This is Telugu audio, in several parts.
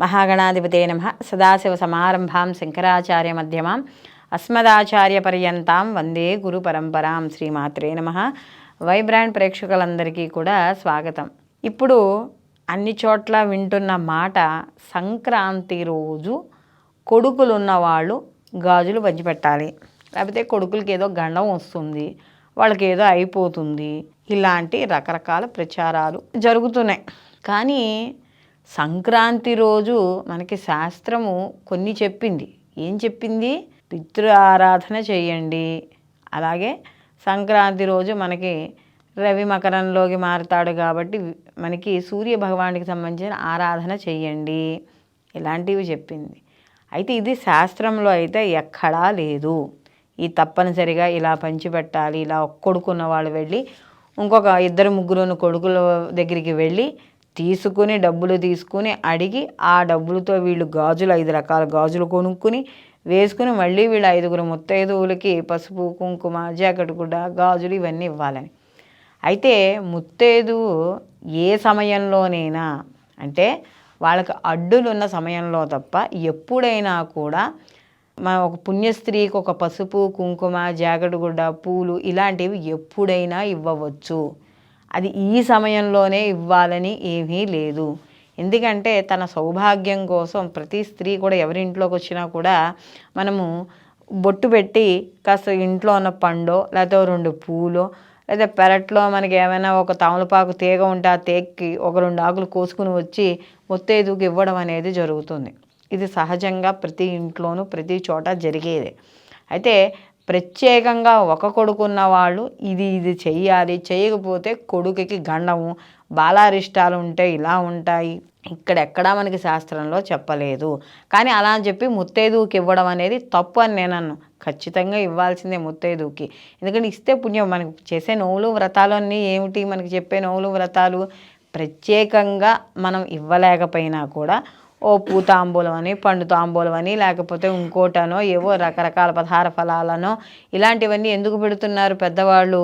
మహాగణాధిపతే నమ. సదాశివ సమారంభాం శంకరాచార్య మధ్యమాం. అస్మదాచార్య పర్యంతాం వందే గురు పరంపరాం శ్రీమాత్రే నమ. వైబ్రాండ్ ప్రేక్షకులందరికీ కూడా స్వాగతం. ఇప్పుడు అన్ని చోట్ల వింటున్న మాట సంక్రాంతి రోజు కొడుకులున్న వాళ్ళు గాజులు పంచిపెట్టాలి. లేకపోతే కొడుకులకి ఏదో గండం వస్తుంది వాళ్ళకి ఏదో అయిపోతుంది. ఇలాంటి రకరకాల ప్రచారాలు జరుగుతున్నాయి. కానీ సంక్రాంతి రోజు మనకి శాస్త్రము కొన్ని చెప్పింది. ఏం చెప్పింది? పితృ ఆరాధన చేయండి. అలాగే సంక్రాంతి రోజు మనకి రవి మకరంలోకి మారుతాడు కాబట్టి మనకి సూర్య భగవానికి సంబంధించిన ఆరాధన చెయ్యండి ఇలాంటివి చెప్పింది. అయితే ఇది శాస్త్రంలో అయితే ఎక్కడా లేదు. ఈ తప్పనిసరిగా ఇలా పంచిపెట్టాలి ఇలా కొడుకున్న వాళ్ళు వెళ్ళి ఇంకొక ఇద్దరు ముగ్గురు కొడుకుల దగ్గరికి వెళ్ళి తీసుకుని డబ్బులు తీసుకుని అడిగి ఆ డబ్బులతో వీళ్ళు గాజులు ఐదు రకాల గాజులు కొనుక్కుని వేసుకుని మళ్ళీ వీళ్ళు ఐదుగురు ముత్తైదువులకి పసుపు కుంకుమ జాకెట్ గుడ్డ గాజులు ఇవన్నీ ఇవ్వాలని. అయితే ముత్తైదువు ఏ సమయంలోనైనా అంటే వాళ్ళకి అడ్డులు ఉన్న సమయంలో తప్ప ఎప్పుడైనా కూడా మా ఒక పుణ్యస్త్రీకి ఒక పసుపు కుంకుమ జాకెట్ గుడ్డ పూలు ఇలాంటివి ఎప్పుడైనా ఇవ్వవచ్చు. అది ఈ సమయంలోనే ఇవ్వాలని ఏమీ లేదు. ఎందుకంటే తన సౌభాగ్యం కోసం ప్రతి స్త్రీ కూడా ఎవరింట్లోకి వచ్చినా కూడా మనము బొట్టు పెట్టి కాస్త ఇంట్లో ఉన్న పండో లేకపోతే రెండు పూలో లేదా పెరట్లో మనకి ఏమైనా ఒక తమలపాకు తీగ ఉంటే ఆ తేక్కి ఒక రెండు ఆకులు కోసుకుని వచ్చి ఒత్తేదుకు ఇవ్వడం అనేది జరుగుతుంది. ఇది సహజంగా ప్రతి ఇంట్లోనూ ప్రతి చోట జరిగేదే. అయితే ప్రత్యేకంగా ఒక కొడుకున్న వాళ్ళు ఇది ఇది చెయ్యాలి చేయకపోతే కొడుకుకి గండము బాలారిష్టాలు ఉంటే ఇలా ఉంటాయి. ఇక్కడెక్కడా మనకి శాస్త్రంలో చెప్పలేదు. కానీ అలా అని చెప్పి ముత్తైదువుకి ఇవ్వడం అనేది తప్పు అని నేను అన్ను. ఖచ్చితంగా ఇవ్వాల్సిందే ముత్తైదువుకి. ఎందుకంటే ఇస్తే పుణ్యం మనకి. చేసే నోవులు వ్రతాలు అన్నీ ఏమిటి? మనకి చెప్పే నోవులు వ్రతాలు ప్రత్యేకంగా మనం ఇవ్వలేకపోయినా కూడా ఓ పూ తాంబూలం అని పండు తాంబూలం అని లేకపోతే ఇంకోటనో ఏవో రకరకాల పదహార ఫలాలనో ఇలాంటివన్నీ ఎందుకు పెడుతున్నారు పెద్దవాళ్ళు?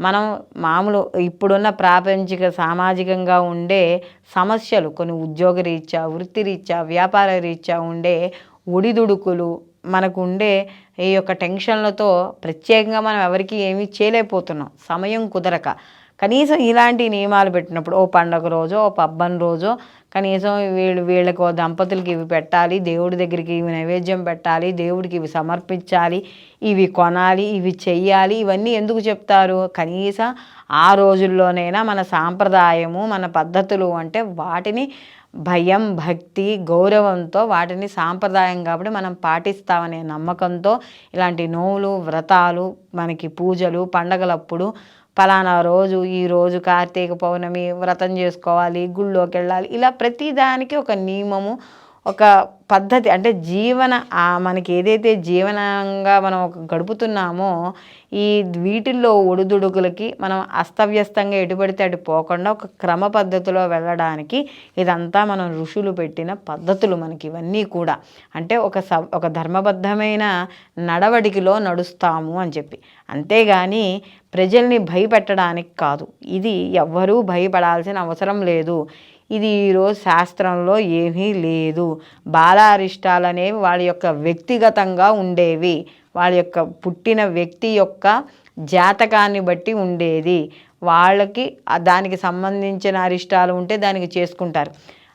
మనం మామూలు ఇప్పుడున్న ప్రాపంచిక సామాజికంగా ఉండే సమస్యలు కొన్ని ఉద్యోగ రీత్యా వృత్తిరీత్యా వ్యాపార రీత్యా ఉండే ఒడిదుడుకులు మనకు ఉండే ఈ యొక్క టెన్షన్లతో ప్రత్యేకంగా మనం ఎవరికి ఏమీ చేయలేకపోతున్నాం. సమయం కుదరక. కనీసం ఇలాంటి నియమాలు పెట్టినప్పుడు ఓ పండగ రోజో ఓ పబ్బన్ రోజో కనీసం వీళ్ళు వీళ్ళకు దంపతులకి ఇవి పెట్టాలి దేవుడి దగ్గరికి ఇవి నైవేద్యం పెట్టాలి దేవుడికి ఇవి సమర్పించాలి ఇవి కొనాలి ఇవి చెయ్యాలి ఇవన్నీ ఎందుకు చెప్తారు? కనీసం ఆ రోజుల్లోనైనా మన సాంప్రదాయము మన పద్ధతులు అంటే వాటిని భయం భక్తి గౌరవంతో వాటిని సాంప్రదాయం కాబట్టి మనం పాటిస్తామనే నమ్మకంతో ఇలాంటి నోవులు వ్రతాలు మనకి పూజలు పండగలప్పుడు ఫలానా రోజు ఈ రోజు కార్తీక పౌర్ణమి వ్రతం చేసుకోవాలి గుళ్ళోకి వెళ్ళాలి ఇలా ప్రతిదానికి ఒక నియమము ఒక పద్ధతి అంటే జీవన మనకి ఏదైతే జీవనంగా మనం ఒక గడుపుతున్నామో ఈ వీటిల్లో ఒడిదుడుకులకి మనం అస్తవ్యస్తంగా ఎటుపడితే అటు పోకుండా ఒక క్రమ పద్ధతిలో వెళ్ళడానికి ఇదంతా మనం ఋషులు పెట్టిన పద్ధతులు మనకి ఇవన్నీ కూడా. అంటే ఒక స ఒక ధర్మబద్ధమైన నడవడికిలో నడుస్తాము అని చెప్పి. అంతేగాని ప్రజల్ని భయపెట్టడానికి కాదు. ఇది ఎవ్వరూ భయపడాల్సిన అవసరం లేదు. ఇది ఈరోజు శాస్త్రంలో ఏమీ లేదు. బాలారిష్టాలు అనేవి వాళ్ళ యొక్క వ్యక్తిగతంగా ఉండేవి. వాళ్ళ యొక్క పుట్టిన వ్యక్తి యొక్క జాతకాన్ని బట్టి ఉండేది. వాళ్ళకి దానికి సంబంధించిన అరిష్టాలు ఉంటే దానికి చేసుకుంటారు.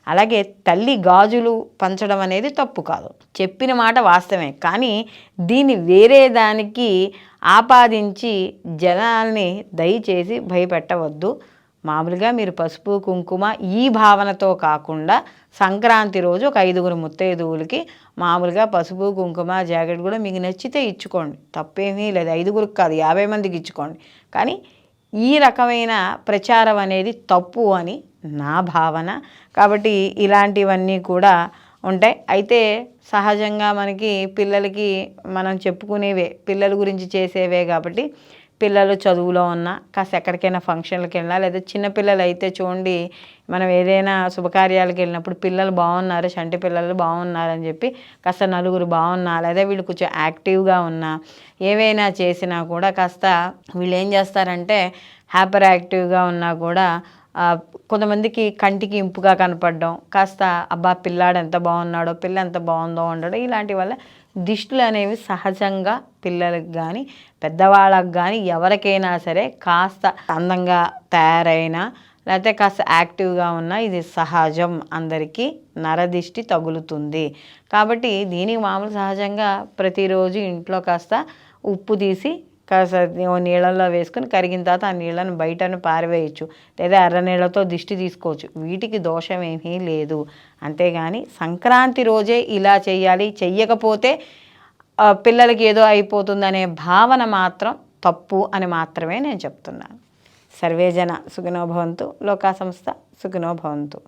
అలాగే తల్లి గాజులు పంచడం అనేది తప్పు కాదు. చెప్పిన మాట వాస్తవమే. కానీ దీన్ని వేరే దానికి ఆపాదించి జనాల్ని దయచేసి భయపెట్టవద్దు. మామూలుగా మీరు పసుపు కుంకుమ ఈ భావనతో కాకుండా సంక్రాంతి రోజు ఒక ఐదుగురు ముత్తైదువులకి మామూలుగా పసుపు కుంకుమ జాకెట్ కూడా మీకు నచ్చితే ఇచ్చుకోండి. తప్పేమీ లేదు. ఐదుగురికి కాదు యాభై మందికి ఇచ్చుకోండి. కానీ ఈ రకమైన ప్రచారం అనేది తప్పు అని నా భావన. కాబట్టి ఇలాంటివన్నీ కూడా ఉంటాయి. అయితే సహజంగా మనకి పిల్లలకి మనం చెప్పుకునేవే పిల్లల గురించి చేసేవే కాబట్టి పిల్లలు చదువులో ఉన్నా కాస్త ఎక్కడికైనా ఫంక్షన్లకు వెళ్ళినా లేదా చిన్నపిల్లలు అయితే చూడండి మనం ఏదైనా శుభకార్యాలకు వెళ్ళినప్పుడు పిల్లలు బాగున్నారు చంటి పిల్లలు బాగున్నారని చెప్పి కాస్త నలుగురు బాగున్నా లేదా వీళ్ళు కొంచెం యాక్టివ్గా ఉన్నా ఏవైనా చేసినా కూడా కాస్త వీళ్ళు ఏం చేస్తారంటే హ్యాపర్ యాక్టివ్గా ఉన్నా కూడా కొంతమందికి కంటికి ఇంపుగా కనపడడం కాస్త అబ్బా పిల్లాడు ఎంత బాగున్నాడో పిల్ల ఎంత బాగుందో ఉండడం ఇలాంటి వల్ల దిష్టులు అనేవి సహజంగా పిల్లలకు కానీ పెద్దవాళ్ళకి కానీ ఎవరికైనా సరే కాస్త అందంగా తయారైనా లేకపోతే కాస్త యాక్టివ్గా ఉన్న ఇది సహజం. అందరికీ నరదిష్టి తగులుతుంది. కాబట్టి దీనికి మామూలు సహజంగా ప్రతిరోజు ఇంట్లో కాస్త ఉప్పు తీసి కాస్త ఓ నీళ్ళల్లో వేసుకొని కరిగిన తర్వాత ఆ నీళ్ళను బయటను పారవేయచ్చు. లేదా ఎర్ర నీళ్ళతో దిష్టి తీసుకోవచ్చు. వీటికి దోషం ఏమీ లేదు. అంతేగాని సంక్రాంతి రోజే ఇలా చేయాలి. చెయ్యకపోతే పిల్లలకి ఏదో అయిపోతుందనే భావన మాత్రం తప్పు అని మాత్రమే నేను చెప్తున్నాను. సర్వేజన సుఖినోభవంతు లోకా సంస్థ సుఖినోభవంతు